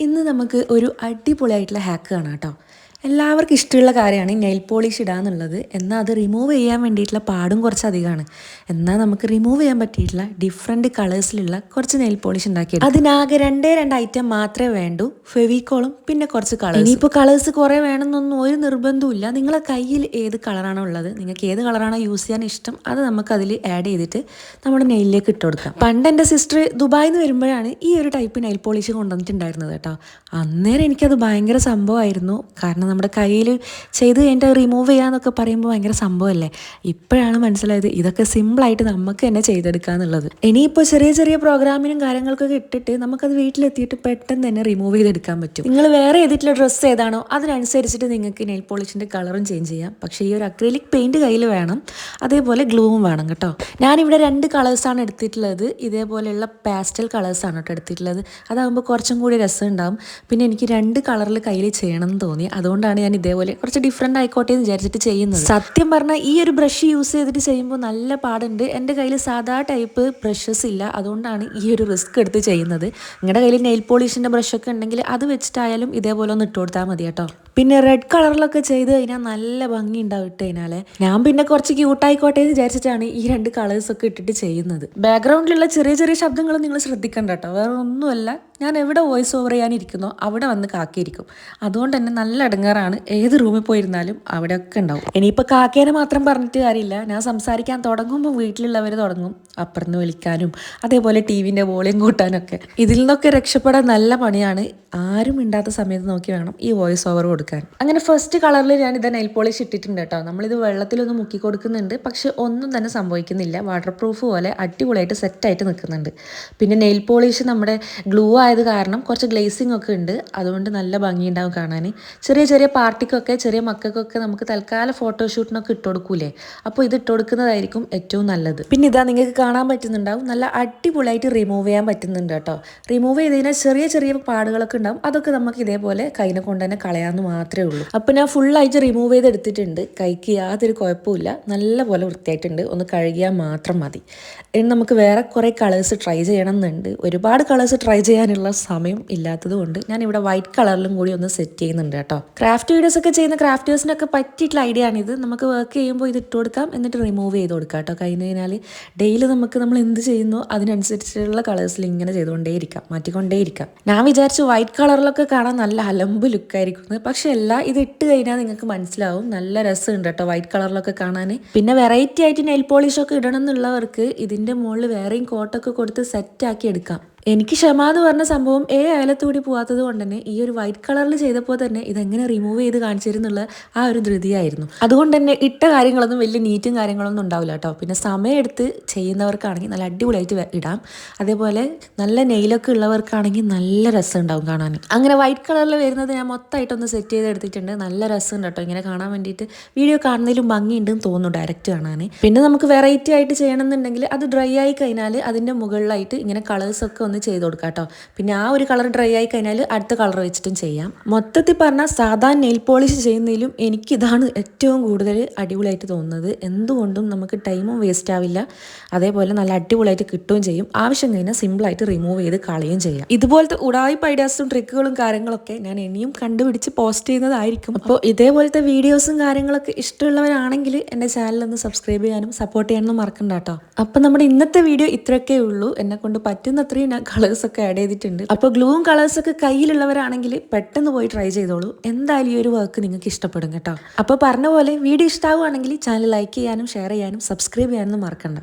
ഇന്ന് നമുക്ക് ഒരു അടിപൊളിയായിട്ടുള്ള ഹാക്ക് കാണാം കേട്ടോ. എല്ലാവർക്കും ഇഷ്ടമുള്ള കാര്യമാണ് ഈ നെയിൽ പോളിഷ് ഇടാന്നുള്ളത്. എന്നാൽ അത് റിമൂവ് ചെയ്യാൻ വേണ്ടിയിട്ടുള്ള പാടും കുറച്ച് അധികമാണ്. എന്നാൽ നമുക്ക് റിമൂവ് ചെയ്യാൻ പറ്റിയിട്ടുള്ള ഡിഫറെന്റ് കളേഴ്സിലുള്ള കുറച്ച് നെയിൽ പോളിഷ് ഉണ്ടാക്കി അതിനാകെ രണ്ടേ രണ്ട് ഐറ്റം മാത്രമേ വേണ്ടൂ. ഫെവിക്കോളും പിന്നെ കുറച്ച് കളേഴ്സ് ഇനിയിപ്പോൾ കളേഴ്സ് കുറേ വേണമെന്നൊന്നും ഒരു നിർബന്ധമില്ല നിങ്ങളെ കയ്യിൽ ഏത് കളറാണോ ഉള്ളത് നിങ്ങൾക്ക് ഏത് കളറാണോ യൂസ് ചെയ്യാൻ ഇഷ്ടം അത് നമുക്ക് അതിൽ ആഡ് ചെയ്തിട്ട് നമ്മുടെ നെയിലിലേക്ക് ഇട്ട് കൊടുക്കാം. പണ്ട് എന്റെ സിസ്റ്റർ ദുബായിൽ നിന്ന് വരുമ്പോഴാണ് ഈ ഒരു ടൈപ്പ് നെയിൽ പോളിഷ് കൊണ്ടുവന്നിട്ടുണ്ടായിരുന്നത് കേട്ടോ. അന്നേരം എനിക്കത് ഭയങ്കര സംഭവമായിരുന്നു. കാരണം നമ്മുടെ കയ്യിൽ ചെയ്ത് കഴിഞ്ഞിട്ട് റിമൂവ് ചെയ്യാന്നൊക്കെ പറയുമ്പോൾ ഭയങ്കര സംഭവമല്ലേ ഇപ്പോഴാണ് മനസ്സിലായത് ഇതൊക്കെ സിമ്പിളായിട്ട് നമുക്ക് തന്നെ ചെയ്തെടുക്കാന്നുള്ളത്. ഇനിയിപ്പോൾ ചെറിയ ചെറിയ പ്രോഗ്രാമിനും കാര്യങ്ങൾക്കൊക്കെ ഇട്ടിട്ട് നമുക്കത് വീട്ടിലെത്തിയിട്ട് പെട്ടെന്ന് തന്നെ റിമൂവ് ചെയ്തെടുക്കാൻ പറ്റും. നിങ്ങൾ വേറെ ചെയ്തിട്ടുള്ള ഡ്രസ്സ് ഏതാണോ അതിനനുസരിച്ചിട്ട് നിങ്ങൾക്ക് നെയിൽ പോളിഷിന്റെ കളറും ചേഞ്ച് ചെയ്യാം. പക്ഷേ ഈ ഒരു അക്രിലിക് പെയിന്റ് കയ്യിൽ വേണം. അതേപോലെ ഗ്ലൂവും വേണം കേട്ടോ. ഞാനിവിടെ രണ്ട് കളേഴ്സാണ് എടുത്തിട്ടുള്ളത്. ഇതേപോലെയുള്ള പാസ്റ്റൽ കളേഴ്സാണ് കേട്ടോ എടുത്തിട്ടുള്ളത്. അതാകുമ്പോൾ കുറച്ചും കൂടി രസം ഉണ്ടാവും. പിന്നെ എനിക്ക് രണ്ട് കളറിൽ കയ്യിൽ ചെയ്യണം എന്ന് തോന്നി. അതുകൊണ്ടാണ് ഞാൻ ഇതേപോലെ കുറച്ച് ഡിഫറെന്റ് ആയിക്കോട്ടെ എന്ന് വിചാരിച്ചിട്ട് ചെയ്യുന്നത്. സത്യം പറഞ്ഞാൽ ഈ ഒരു ബ്രഷ് യൂസ് ചെയ്തിട്ട് ചെയ്യുമ്പോൾ നല്ല പാടുണ്ട്. എന്റെ കയ്യിൽ സാധാ ടൈപ്പ് ബ്രഷസ് ഇല്ല. അതുകൊണ്ടാണ് ഈ ഒരു റിസ്ക് എടുത്ത് ചെയ്യുന്നത്. നിങ്ങളുടെ കയ്യിൽ നെയിൽ പോളിഷിന്റെ ബ്രഷൊക്കെ ഉണ്ടെങ്കിൽ അത് വെച്ചിട്ടായാലും ഇതേപോലെ ഒന്ന് ഇട്ട് കൊടുത്താൽ മതി കേട്ടോ. പിന്നെ റെഡ് കളറിലൊക്കെ ചെയ്ത് കഴിഞ്ഞാൽ നല്ല ഭംഗി ഉണ്ടാവും ഇട്ട് കഴിഞ്ഞാൽ ഞാൻ പിന്നെ കുറച്ച് ക്യൂട്ടായിക്കോട്ടെ എന്ന് വിചാരിച്ചിട്ടാണ് ഈ രണ്ട് കളേഴ്സ് ഒക്കെ ഇട്ടിട്ട് ചെയ്യുന്നത്. ബാക്ക്ഗ്രൗണ്ടിലുള്ള ചെറിയ ചെറിയ ശബ്ദങ്ങൾ നിങ്ങൾ ശ്രദ്ധിക്കണ്ട കേട്ടോ. വേറെ ഒന്നുമല്ല ഞാൻ എവിടെ വോയിസ് ഓവർ ചെയ്യാനിരിക്കുന്നോ അവിടെ വന്ന് കാക്കയിരിക്കും. അതുകൊണ്ട് തന്നെ നല്ല അടങ്ങാറാണ്. ഏത് റൂമിൽ പോയിരുന്നാലും അവിടെ ഒക്കെ ഉണ്ടാവും. ഇനിയിപ്പോൾ കാക്കേനെ മാത്രം പറഞ്ഞിട്ട് കാര്യമില്ല. ഞാൻ സംസാരിക്കാൻ തുടങ്ങുമ്പോൾ വീട്ടിലുള്ളവർ തുടങ്ങും. അപ്പുറന്ന് വിളിക്കാനും അതേപോലെ ടി വിന്റെ വോളിയം കൂട്ടാനൊക്കെ. ഇതിൽ നിന്നൊക്കെ രക്ഷപ്പെടാൻ നല്ല പണിയാണ്. ആരും ഇണ്ടാത്ത സമയത്ത് നോക്കി വേണം ഈ വോയിസ് ഓവർ കൊടുക്കാൻ. അങ്ങനെ ഫസ്റ്റ് കളറിൽ ഞാൻ ഇത് നെയിൽ പോളിഷ് ഇട്ടിട്ടുണ്ട് കേട്ടോ. നമ്മളിത് വെള്ളത്തിലൊന്ന് മുക്കി കൊടുക്കുന്നുണ്ട്. പക്ഷെ ഒന്നും തന്നെ സംഭവിക്കുന്നില്ല. വാട്ടർ പ്രൂഫ് പോലെ അടിപൊളിയായിട്ട് സെറ്റായിട്ട് നിൽക്കുന്നുണ്ട്. പിന്നെ നെയിൽ പോളിഷ് നമ്മുടെ ഗ്ലൂ ആയത് കാരണം കുറച്ച് ഗ്ലേസിംഗ് ഒക്കെ ഉണ്ട്. അതുകൊണ്ട് നല്ല ഭംഗിയുണ്ടാവും കാണാൻ ചെറിയ ചെറിയ പാർട്ടിക്കൊക്കെ ചെറിയ മക്കൾക്കൊക്കെ നമുക്ക് തൽക്കാല ഫോട്ടോഷൂട്ടിനൊക്കെ ഇട്ടുകൊടുക്കൂലേ അപ്പോൾ ഇത് ഇട്ടുകൊടുക്കുന്നതായിരിക്കും ഏറ്റവും നല്ലത്. പിന്നെ ഇതാ നിങ്ങൾക്ക് കാണാൻ പറ്റുന്നുണ്ടാവും. നല്ല അടിപൊളിയായിട്ട് റിമൂവ് ചെയ്യാൻ പറ്റുന്നുണ്ട് കേട്ടോ. റിമൂവ് ചെയ്ത് കഴിഞ്ഞാൽ ചെറിയ ചെറിയ പാടുകളൊക്കെ ഉണ്ടാവും. അതൊക്കെ നമുക്ക് ഇതേപോലെ കൈനെ കൊണ്ട് തന്നെ കളയാമെന്ന് മാത്രമേ ഉള്ളൂ. അപ്പോൾ ഞാൻ ഫുള്ളായിട്ട് റിമൂവ് ചെയ്ത് എടുത്തിട്ടുണ്ട്. കൈക്ക് യാതൊരു കുഴപ്പമില്ല നല്ല പോലെ വൃത്തിയായിട്ടുണ്ട്. ഒന്ന് കഴുകിയാൽ മാത്രം മതി. ഇനി നമുക്ക് വേറെ കുറേ കളേഴ്സ് ട്രൈ ചെയ്യണം എന്നുണ്ട് ഒരുപാട് കളേഴ്സ് ട്രൈ ചെയ്യാനുള്ള സമയം ഇല്ലാത്തത് കൊണ്ട് ഞാൻ ഇവിടെ വൈറ്റ് കളറിലും കൂടി ഒന്ന് സെറ്റ് ചെയ്യുന്നുണ്ട് കേട്ടോ. ക്രാഫ്റ്റ് വീഡിയോസ് ഒക്കെ ചെയ്യുന്ന ക്രാഫ്റ്റേഴ്സിനൊക്കെ പറ്റിയിട്ടുള്ള ഐഡിയ ആണിത് നമുക്ക് വർക്ക് ചെയ്യുമ്പോൾ ഇത് ഇട്ട് കൊടുക്കാം എന്നിട്ട് റിമൂവ് ചെയ്ത് കൊടുക്കാം കേട്ടോ. കഴിഞ്ഞ് കഴിഞ്ഞാൽ ഡെയിലി നമുക്ക് നമ്മൾ എന്ത് ചെയ്യുന്നു അതിനനുസരിച്ചുള്ള കളേഴ്സിൽ ഇങ്ങനെ ചെയ്തുകൊണ്ടേയിരിക്കാം മാറ്റിക്കൊണ്ടേയിരിക്കാം. ഞാൻ വിചാരിച്ചു വൈറ്റ് കളറിലൊക്കെ കാണാൻ നല്ല അലമ്പ് ലുക്കായിരിക്കും പക്ഷെ അല്ല ഇത് ഇട്ട് കഴിഞ്ഞാൽ നിങ്ങൾക്ക് മനസ്സിലാവും നല്ല രസമുണ്ട് കേട്ടോ വൈറ്റ് കളറിലൊക്കെ കാണാൻ. പിന്നെ വെറൈറ്റി ആയിട്ട് നെയിൽ പോളിഷ് ഒക്കെ ഇടണം എന്നുള്ളവർക്ക് ഇതിന്റെ മുകളിൽ വേറെയും കോട്ടൊക്കെ കൊടുത്ത് സെറ്റാക്കി എടുക്കാം. എനിക്ക് ക്ഷമ എന്ന് പറഞ്ഞ സംഭവം ഏ അയലത്തൂടി പോകാത്തത് കൊണ്ട് തന്നെ ഈ ഒരു വൈറ്റ് കളറിൽ ചെയ്തപ്പോൾ തന്നെ ഇതെങ്ങനെ റിമൂവ് ചെയ്ത് കാണിച്ചിരുന്നുള്ള ആ ഒരു ധൃതിയായിരുന്നു. അതുകൊണ്ട് തന്നെ ഇട്ട കാര്യങ്ങളൊന്നും വലിയ നീറ്റും കാര്യങ്ങളൊന്നും ഉണ്ടാവില്ല കേട്ടോ. പിന്നെ സമയമെടുത്ത് ചെയ്യുന്നവർക്കാണെങ്കിൽ നല്ല അടിപൊളിയായിട്ട് ഇടാം. അതേപോലെ നല്ല നെയിലൊക്കെ ഉള്ളവർക്കാണെങ്കിൽ നല്ല രസം ഉണ്ടാവും കാണാൻ. അങ്ങനെ വൈറ്റ് കളറിൽ വരുന്നത് ഞാൻ മൊത്തമായിട്ടൊന്ന് സെറ്റ് ചെയ്ത് എടുത്തിട്ടുണ്ട്. നല്ല രസമുണ്ട് കേട്ടോ. ഇങ്ങനെ കാണാൻ വേണ്ടിയിട്ട് വീഡിയോ കാണുന്നതിലും ഭംഗിയുണ്ടെന്ന് തോന്നുന്നു ഡയറക്റ്റ് കാണാൻ. പിന്നെ നമുക്ക് വെറൈറ്റി ആയിട്ട് ചെയ്യണമെന്നുണ്ടെങ്കിൽ അത് ഡ്രൈ ആയി കഴിഞ്ഞാൽ അതിന്റെ മുകളിലായിട്ട് ഇങ്ങനെ കളേഴ്സ് ഒക്കെ ഒന്ന് ചെയ്ത് കൊടുക്കാം കേട്ടോ പിന്നെ ആ ഒരു കളർ ഡ്രൈ ആയി കഴിഞ്ഞാൽ അടുത്ത കളർ വെച്ചിട്ടും ചെയ്യാം. മൊത്തത്തിൽ പറഞ്ഞാൽ സാധാ നെയിൽ പോളിഷ് ചെയ്യുന്നതിലും എനിക്കിതാണ് ഏറ്റവും കൂടുതൽ അടിപൊളിയായിട്ട് തോന്നുന്നത്. എന്തുകൊണ്ടും നമുക്ക് ടൈമും വേസ്റ്റ് ആവില്ല. അതേപോലെ നല്ല അടിപൊളിയായിട്ട് കിട്ടുകയും ചെയ്യും. ആവശ്യം കഴിഞ്ഞാൽ സിമ്പിളായിട്ട് റിമൂവ് ചെയ്ത് കളയുകയും ചെയ്യാം. ഇതുപോലത്തെ ഉടായ്പ ഐഡിയാസും ട്രിക്കുകളും കാര്യങ്ങളൊക്കെ ഞാൻ ഇനിയും കണ്ടുപിടിച്ച് പോസ്റ്റ് ചെയ്യുന്നതായിരിക്കും. അപ്പോൾ ഇതേപോലത്തെ വീഡിയോസും കാര്യങ്ങളൊക്കെ ഇഷ്ടമുള്ളവരാണെങ്കിൽ എന്റെ ചാനലൊന്ന് സബ്സ്ക്രൈബ് ചെയ്യാനും സപ്പോർട്ട് ചെയ്യാനും മറക്കണ്ട കേട്ടോ അപ്പം നമ്മുടെ ഇന്നത്തെ വീഡിയോ ഇത്രയൊക്കെ ഉള്ളൂ. എന്നെ കൊണ്ട് പറ്റുന്നത്രയും കളേഴ്സ് ഒക്കെ ആഡ് ചെയ്തിട്ടുണ്ട്. അപ്പോൾ ഗ്ലൂവും കളേഴ്സൊക്കെ കയ്യിലുള്ളവരാണെങ്കിൽ പെട്ടെന്ന് പോയി ട്രൈ ചെയ്തോളൂ. എന്തായാലും ഈ ഒരു വർക്ക് നിങ്ങൾക്ക് ഇഷ്ടപ്പെടും കേട്ടോ. അപ്പോൾ പറഞ്ഞ പോലെ വീഡിയോ ഇഷ്ടമാവുകയാണെങ്കിൽ ചാനൽ ലൈക്ക് ചെയ്യാനും ഷെയർ ചെയ്യാനും സബ്സ്ക്രൈബ് ചെയ്യാനും മറക്കണ്ട.